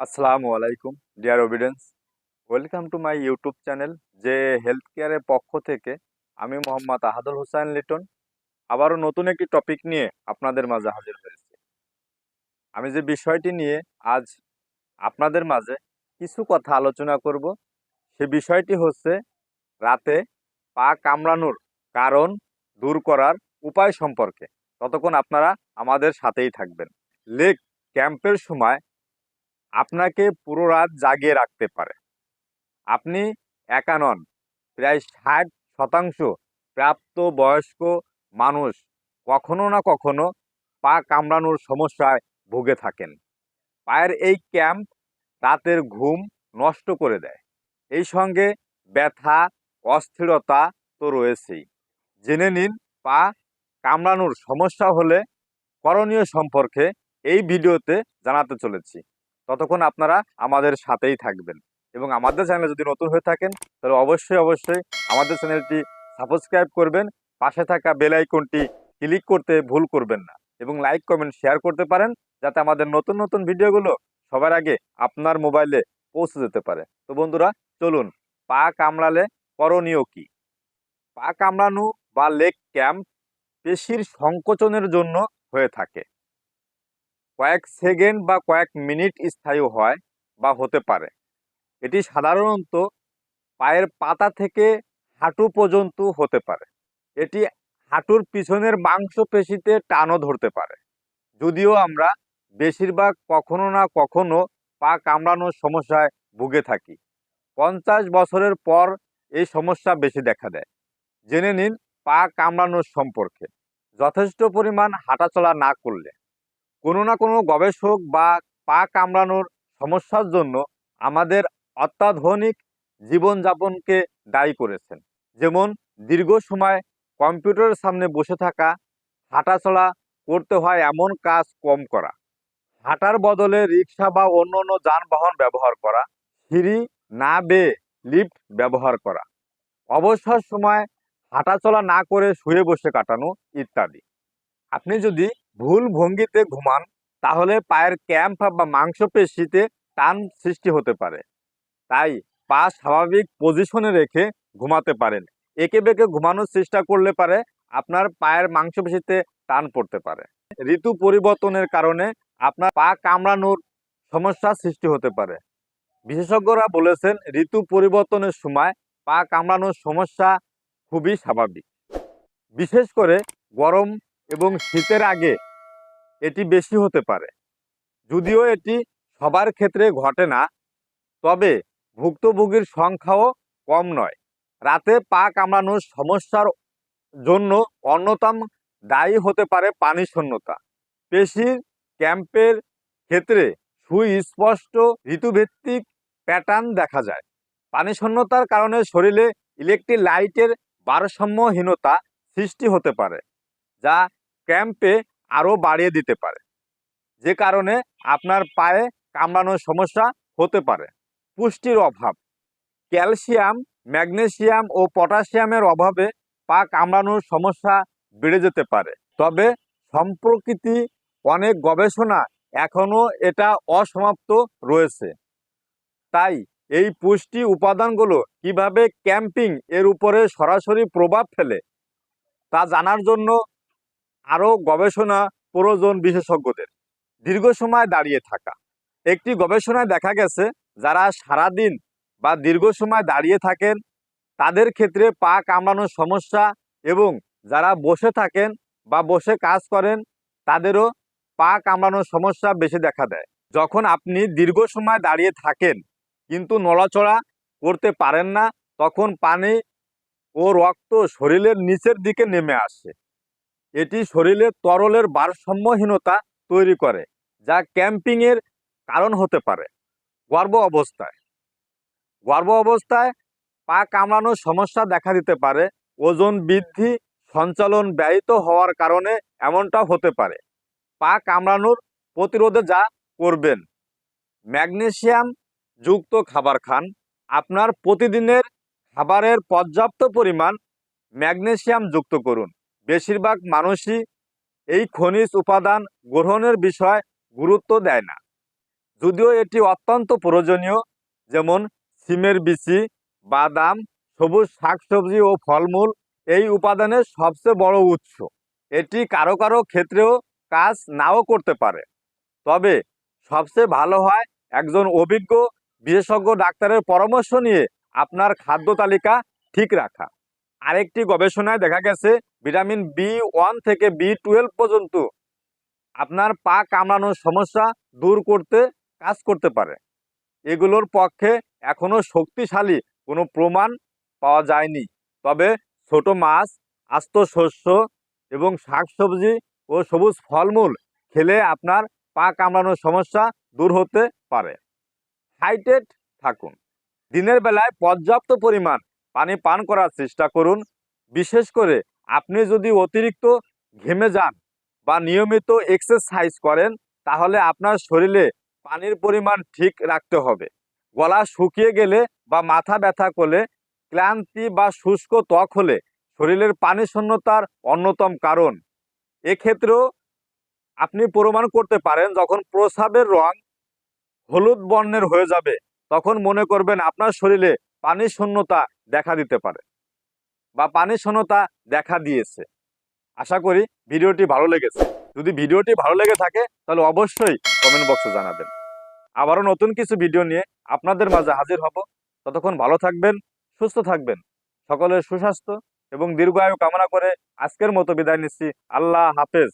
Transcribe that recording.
আসসালামু আলাইকুম dear audience welcome to my YouTube channel যে হেলথ কেয়ারের পক্ষ থেকে আমি মোহাম্মদ আহাদুল হোসেন লিটন, আবারও নতুন একটি টপিক নিয়ে আপনাদের মাঝে হাজির হয়েছি। আমি যে বিষয়টি নিয়ে আজ আপনাদের মাঝে কিছু কথা আলোচনা করব, সে বিষয়টি হচ্ছে রাতে পা কামড়ানোর কারণ দূর করার উপায় সম্পর্কে। ততক্ষণ আপনারা আমাদের সাথেই থাকবেন। লেক ক্যাম্পের সময় আপনাকে পুরো রাত জাগিয়ে রাখতে পারে। আপনি একা নন, প্রায় ষাট শতাংশ প্রাপ্ত বয়স্ক মানুষ কখনো না কখনো পা কামড়ানোর সমস্যায় ভুগে থাকেন। পায়ের এই ক্যাম্প রাতের ঘুম নষ্ট করে দেয়। এই সঙ্গে ব্যথা, অস্থিরতা তো রয়েছেই। জেনে নিন, পা কামড়ানোর সমস্যা হলে করণীয় সম্পর্কে এই ভিডিওতে জানাতে চলেছি। ততক্ষণ আপনারা আমাদের সাথেই থাকবেন। এবং আমাদের চ্যানেলে যদি নতুন হয়ে থাকেন, তাহলে অবশ্যই অবশ্যই আমাদের চ্যানেলটি সাবস্ক্রাইব করবেন। পাশে থাকা বেল আইকনটি ক্লিক করতে ভুল করবেন না এবং লাইক, কমেন্ট, শেয়ার করতে পারেন যাতে আমাদের নতুন নতুন ভিডিওগুলো সবার আগে আপনার মোবাইলে পৌঁছে যেতে পারে। তো বন্ধুরা, চলুন, পা কামড়ালে করণীয় কি? পা কামড়ানো বা লেগ ক্যাম্প পেশির সংকোচনের জন্য হয়ে থাকে। কয়েক সেকেন্ড বা কয়েক মিনিট স্থায়ী হয় বা হতে পারে। এটি সাধারণত পায়ের পাতা থেকে হাঁটু পর্যন্ত হতে পারে। এটি হাঁটুর পিছনের মাংসপেশিতে টানও ধরতে পারে। যদিও আমরা বেশিরভাগ কখনো না কখনো পা কামড়ানোর সমস্যায় ভুগে থাকি। পঞ্চাশ বছরের পর এই সমস্যা বেশি দেখা দেয়। জেনে নিন পা কামড়ানোর সম্পর্কে। যথেষ্ট পরিমাণ হাঁটাচলা না করলে কোনো না কোনো গবেষক বা পা কামড়ানোর সমস্যার জন্য আমাদের অত্যাধুনিক জীবনযাপনকে দায়ী করেছেন। যেমন দীর্ঘ সময় কম্পিউটারের সামনে বসে থাকা, হাঁটাচলা করতে হয় এমন কাজ কম করা, হাঁটার বদলে রিক্সা বা অন্য অন্য যানবাহন ব্যবহার করা, সিঁড়ি না বেয়ে লিফট ব্যবহার করা, অবসর সময় হাঁটাচলা না করে শুয়ে বসে কাটানো ইত্যাদি। আপনি যদি ভুল ভঙ্গিতে ঘুমান, তাহলে পায়ের ক্যাম্প বা মাংসপেশিতে টান সৃষ্টি হতে পারে। তাই পা স্বাভাবিক পজিশনে রেখে ঘুমাতে পারেন। একে বেঁকে ঘুমানোর চেষ্টা করলে পারে আপনার পায়ের মাংসপেশিতে টান পড়তে পারে। ঋতু পরিবর্তনের কারণে আপনার পা কামড়ানোর সমস্যা সৃষ্টি হতে পারে। বিশেষজ্ঞরা বলেছেন, ঋতু পরিবর্তনের সময় পা কামড়ানোর সমস্যা খুবই স্বাভাবিক। বিশেষ করে গরম এবং শীতের আগে এটি বেশি হতে পারে। যদিও এটি সবার ক্ষেত্রে ঘটে না, তবে ভুক্তভোগীর সংখ্যাও কম নয়। রাতে পা কামড়ানোর সমস্যার জন্য অন্যতম দায়ী হতে পারে পানি শূন্যতা। পেশির ক্যাম্পের ক্ষেত্রে সুস্পষ্ট ঋতুভিত্তিক প্যাটার্ন দেখা যায়। পানি শূন্যতার কারণে শরীরে ইলেকট্রিলাইটের ভারসাম্যহীনতা সৃষ্টি হতে পারে, যা ক্র্যাম্পে আরও বাড়িয়ে দিতে পারে। যে কারণে আপনার পায়ে কামড়ানোর সমস্যা হতে পারে। পুষ্টির অভাব। ক্যালসিয়াম, ম্যাগনেসিয়াম ও পটাশিয়ামের অভাবে পা কামড়ানোর সমস্যা বেড়ে যেতে পারে। তবে সম্প্রকৃতি অনেক গবেষণা এখনও এটা অসমাপ্ত রয়েছে। তাই এই পুষ্টি উপাদানগুলো কীভাবে ক্যাম্পিং এর উপরে সরাসরি প্রভাব ফেলে তা জানার জন্য আরও গবেষণা প্রয়োজন বিশেষজ্ঞদের। দীর্ঘ সময় দাঁড়িয়ে থাকা। একটি গবেষণায় দেখা গেছে, যারা সারাদিন বা দীর্ঘ সময় দাঁড়িয়ে থাকেন, তাদের ক্ষেত্রে পা কামড়ানোর সমস্যা এবং যারা বসে থাকেন বা বসে কাজ করেন, তাদেরও পা কামড়ানোর সমস্যা বেশি দেখা দেয়। যখন আপনি দীর্ঘ সময় দাঁড়িয়ে থাকেন, কিন্তু নড়াচড়া করতে পারেন না, তখন পানি ও রক্ত শরীরের নিচের দিকে নেমে আসে। এটি শরীরে তরলের ভারসাম্যহীনতা তৈরি করে, যা ক্যাম্পিংয়ের কারণ হতে পারে। গর্ভ অবস্থায়। গর্ভ অবস্থায় পা কামড়ানোর সমস্যা দেখা দিতে পারে। ওজন বৃদ্ধি, সঞ্চালন ব্যয়িত হওয়ার কারণে এমনটা হতে পারে। পা কামড়ানোর প্রতিরোধে যা করবেন। ম্যাগনেশিয়াম যুক্ত খাবার খান। আপনার প্রতিদিনের খাবারের পর্যাপ্ত পরিমাণ ম্যাগনেশিয়াম যুক্ত করুন। বেশিরভাগ মানুষই এই খনিজ উপাদান গ্রহণের বিষয় গুরুত্ব দেয় না। যদিও এটি অত্যন্ত প্রয়োজনীয়, যেমন সিমের বিচি, বাদাম, সবুজ শাকসবজি ও ফলমূল এই উপাদানের সবচেয়ে বড় উৎস। এটি কারও কারও ক্ষেত্রেও কাজ নাও করতে পারে। তবে সবচেয়ে ভালো হয় একজন অভিজ্ঞ বিশেষজ্ঞ ডাক্তারের পরামর্শ নিয়ে আপনার খাদ্য তালিকা ঠিক রাখা। আরেকটি গবেষণায় দেখা গেছে ভিটামিন বি ওয়ান থেকে বি টুয়েলভ পর্যন্ত আপনার পা কামড়ানোর সমস্যা দূর করতে, কাজ করতে পারে। এগুলোর পক্ষে এখনও শক্তিশালী কোনো প্রমাণ পাওয়া যায়নি। তবে ছোট মাছ, আস্ত শস্য এবং শাকসবজি ও সবুজ ফলমূল খেলে আপনার পা কামড়ানোর সমস্যা দূর হতে পারে। হাইটেড থাকুন। দিনের বেলায় পর্যাপ্ত পরিমাণ পানি পান করার চেষ্টা করুন। বিশেষ করে আপনি যদি অতিরিক্ত ঘেমে যান বা নিয়মিত এক্সারসাইজ করেন, তাহলে আপনার শরীরে পানির পরিমাণ ঠিক রাখতে হবে। গলা শুকিয়ে গেলে বা মাথা ব্যথা করলে ক্লান্তি বা শুষ্ক ত্বক হলে শরীরের পানি শূন্যতার অন্যতম কারণ। এক্ষেত্রেও আপনি প্রমাণ করতে পারেন, যখন প্রস্রাবের রং হলুদ বর্ণের হয়ে যাবে, তখন মনে করবেন আপনার শরীরে পানি শূন্যতা দেখা দিতে পারে বা পানি শূন্যতা দেখা দিয়েছে। আশা করি ভিডিওটি ভালো লেগেছে। যদি ভিডিওটি ভালো লেগে থাকে, তাহলে অবশ্যই কমেন্ট বক্সে জানাবেন। আবারও নতুন কিছু ভিডিও নিয়ে আপনাদের মাঝে হাজির হব। ততক্ষণ ভালো থাকবেন, সুস্থ থাকবেন। সকলের সুস্বাস্থ্য এবং দীর্ঘায়ু কামনা করে আজকের মতো বিদায় নিচ্ছি। আল্লাহ হাফেজ।